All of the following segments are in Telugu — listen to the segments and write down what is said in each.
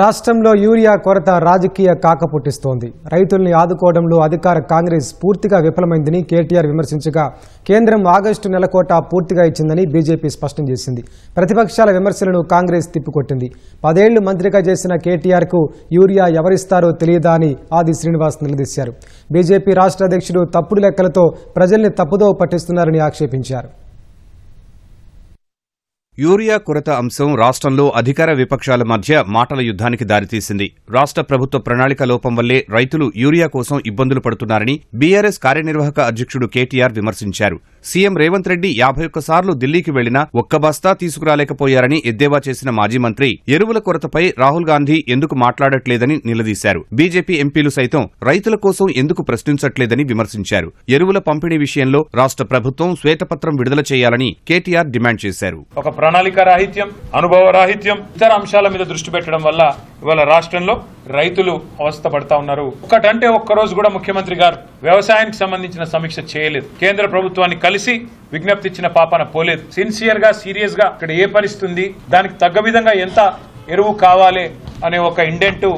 రాష్ట్రంలో యూరియా కొరత రాజకీయ కాక పుట్టిస్తోంది. రైతుల్ని ఆదుకోవడంలో అధికార కాంగ్రెస్ పూర్తిగా విఫలమైందని కేటీఆర్ విమర్శించగా కేంద్రం ఆగస్టు నెల కోటా పూర్తిగా ఇచ్చిందని బీజేపీ స్పష్టం చేసింది. ప్రతిపక్షాల విమర్శలను కాంగ్రెస్ తిప్పికొట్టింది. పదేళ్ళు మంత్రిగా చేసిన కేటీఆర్కు యూరియా ఎవరిస్తారో తెలియదా అని ఆది శ్రీనివాస్ నిలదీశారు. బీజేపీ రాష్ట్ర అధ్యక్షుడు తప్పుడు లెక్కలతో ప్రజల్ని తప్పుదోవ పట్టిస్తున్నారని ఆక్షేపించారు. యూరియా కొరత అంశం రాష్ట్రంలో అధికార విపక్షాల మధ్య మాటల యుద్ధానికి దారితీసింది. రాష్ట్ర ప్రభుత్వ ప్రణాళిక లోపం వల్లే రైతులు యూరియా కోసం ఇబ్బందులు పడుతున్నారని బీఆర్ఎస్ కార్యనిర్వాహక అధ్యక్షుడు కేటీఆర్ విమర్శించారు. సీఎం రేవంత్ రెడ్డి యాభై ఒక్కసార్లు ఢిల్లీకి వెళ్ళినా ఒక్క బస్తా తీసుకురాలేకపోయారని ఎద్దేవా చేసిన మాజీ మంత్రి ఎరువుల కొరతపై రాహుల్ గాంధీ ఎందుకు మాట్లాడట్లేదని నిలదీశారు. బీజేపీ ఎంపీలు సైతం రైతుల కోసం ఎందుకు ప్రశ్నించట్లేదని విమర్శించారు. ఎరువుల పంపిణీ విషయంలో రాష్ట్ర ప్రభుత్వం శ్వేతపత్రం విడుదల చేయాలని కేటీఆర్ డిమాండ్ చేశారు. ప్రణాళిక రాహిత్యం అనుభవ రాహిత్యం ఇతర అంశాల మీద దృష్టి పెట్టడం వల్ల ఇవాళ రాష్ట్రంలో రైతులు అవస్థ పడతా ఉన్నారు. ఒక్కటంటే ఒక్కరోజు కూడా ముఖ్యమంత్రి గారు వ్యవసాయానికి సంబంధించిన సమీక్ష చేయలేదు. కేంద్ర ప్రభుత్వాన్ని కలిసి విజ్ఞప్తి ఇచ్చిన పాపన పోలేదు. సిన్సియర్గా సీరియస్గా ఇక్కడ ఏ పరిస్థితుంది దానికి తగ్గ విధంగా ఎంత ఎరువు కావాలి అనే ఒక ఇండెంట్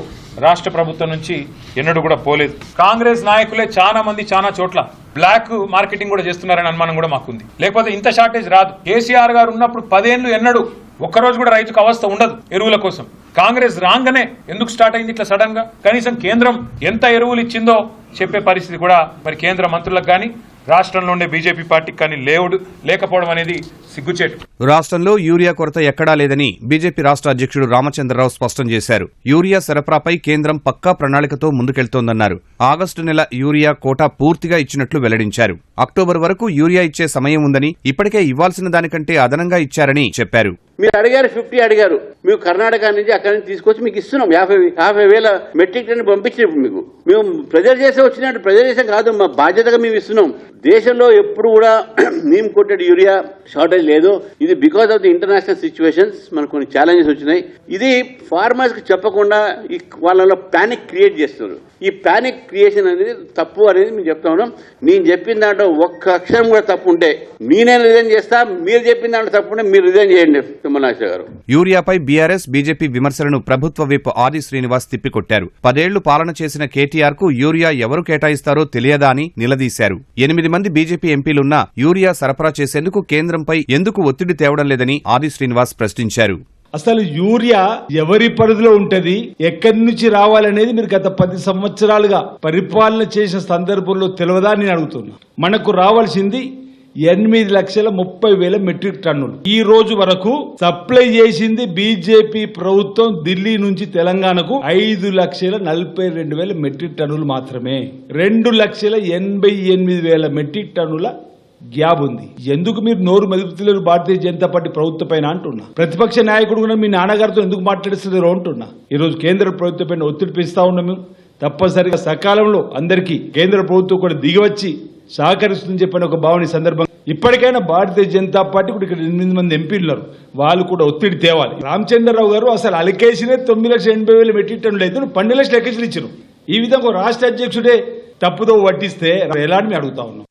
రాష్ట్ర ప్రభుత్వం నుంచి ఎన్నడూ కూడా పోలేదు. కాంగ్రెస్ నాయకులే చాలా మంది చాలా చోట్ల బ్లాక్ మార్కెటింగ్ కూడా చేస్తున్నారని అనుమానం కూడా మాకుంది. లేకపోతే ఇంత షార్టేజ్ రాదు. కేసీఆర్ గారు ఉన్నప్పుడు పదేళ్ళు ఎన్నడు ఒక్కరోజు కూడా రైతుకు అవస్థ ఉండదు ఎరువుల కోసం. కాంగ్రెస్ రాగానే ఎందుకు స్టార్ట్ అయింది ఇట్లా సడన్గా కనీసం కేంద్రం ఎంత ఎరువులు ఇచ్చిందో చెప్పే పరిస్థితి కూడా మరి కేంద్ర మంత్రులకు కానీ రాష్ట్రంలో ఉండే బీజేపీ పార్టీ కానీ లేవుడు లేకపోవడం అనేది సిగ్గుచేటు. రాష్ట్రంలో యూరియా కొరత ఎక్కడా లేదని బీజేపీ రాష్ట్ర అధ్యక్షుడు రామచంద్రరావు స్పష్టం చేశారు. యూరియా సరఫరాపై కేంద్రం పక్కా ప్రణాళికతో ముందుకెళ్తోందన్నారు. ఆగస్టు నెల యూరియా కోటా పూర్తిగా ఇచ్చినట్లు వెల్లడించారు. అక్టోబర్ వరకు యూరియా ఇచ్చే సమయం ఉందని ఇప్పటికే ఇవ్వాల్సిన దానికంటే అదనంగా ఇచ్చారని చెప్పారు. మీరు అడిగారు ఫిఫ్టీ అడిగారు. మీకు కర్ణాటక నుంచి అక్కడి నుంచి తీసుకొచ్చి మీకు ఇస్తున్నాం. యాభై యాభై వేల మెట్రిక్ టన్ పంపించినప్పుడు మీకు. మేము ప్రెజర్ చేసే వచ్చినట్టు ప్రెజర్ చేసే కాదు మా బాధ్యతగా మేము ఇస్తున్నాం. దేశంలో ఎప్పుడు కూడా మేము కొట్టెడ్ యూరియా షార్టేజ్ లేదు. ఇది because of the international situations మనకు కొన్ని ఛాలెంజెస్ వచ్చినాయి. ఇది ఫార్మర్స్కి చెప్పకుండా ఈ వాళ్ళలో ప్యానిక్ క్రియేట్ చేస్తున్నారు. ఈ ప్యానిక్ క్రియేషన్ అనేది తప్పు అనేది మేము చెప్తా ఉన్నాం. నేను చెప్పిన దాంట్లో ఒక్క అక్షరం కూడా తప్పుంటే నేనే రిజైన్ చేస్తా మీరు చెప్పిన దాంట్లో తప్పుంటే మీరు రిజైన్ చేయండి తిమ్మనాశ గారు. యూరియాపై బీఆర్ఎస్ బీజేపీ విమర్శలను ప్రభుత్వ విప్ ఆది శ్రీనివాస్ తిప్పికొట్టారు. పదేళ్ళు పాలన చేసిన కేటీఆర్కు యూరియా ఎవరు కేటాయిస్తారో తెలియదా అని నిలదీశారు. ఎనిమిది మంది బీజేపీ ఎంపీలున్నా యూరియా సరఫరా చేసేందుకు కేంద్రంపై ఎందుకు ఒత్తిడి తేవడం లేదని ఆది శ్రీనివాస్ ప్రశ్నించారు. అసలు యూరియా ఎవరి పరిధిలో ఉంటది? ఎక్కడి నుంచి రావాలనేది మీరు గత పది సంవత్సరాలుగా పరిపాలన చేసిన సందర్భంలో తెలియదా నేను అడుగుతున్నా. మనకు రావాల్సింది ఎనిమిది లక్షల ముప్పై వేల మెట్రిక్ టన్నులు. ఈ రోజు వరకు సప్లై చేసింది బీజేపీ ప్రభుత్వం ఢిల్లీ నుంచి తెలంగాణకు ఐదు లక్షల నలభై రెండు వేల మెట్రిక్ టన్నులు మాత్రమే. రెండు లక్షల ఎనభై ఎనిమిది వేల మెట్రిక్ టన్నుల గ్యాబ్ ఉంది. ఎందుకు మీరు నోరు మెదుపుతలేరు భారతీయ జనతా పార్టీ ప్రభుత్వ పైన అంటున్నా? ప్రతిపక్ష నాయకుడు కూడా మీ నాన్నగారితో ఎందుకు మాట్లాడిస్తున్నారు అంటున్నా? ఈ రోజు కేంద్ర ప్రభుత్వం పైన ఒత్తిడి పెంచుతా ఉన్నాము తప్పనిసరిగా సకాలంలో అందరికీ కేంద్ర ప్రభుత్వం కూడా దిగివచ్చి సహకరిస్తుందని చెప్పిన ఒక భావన సందర్భం సందర్భంగా ఇప్పటికైనా భారతీయ జనతా పార్టీ కూడా ఇక్కడ ఎనిమిది మంది ఎంపీలు ఉన్నారు. వాళ్ళు కూడా ఒత్తిడి తేవాలి. రామచంద్రరావు గారు అసలు అలకేసినే తొమ్మిది లక్షల ఎనభై వేల మెట్రిక్ టన్నులు అయితే పన్నెండు లక్షలు ఎక్కేసి ఇచ్చారు ఈ విధంగా రాష్ట్ర అధ్యక్షుడే తప్పుదో వడ్డిస్తే ఎలాంటి అడుగుతా ఉన్నాం.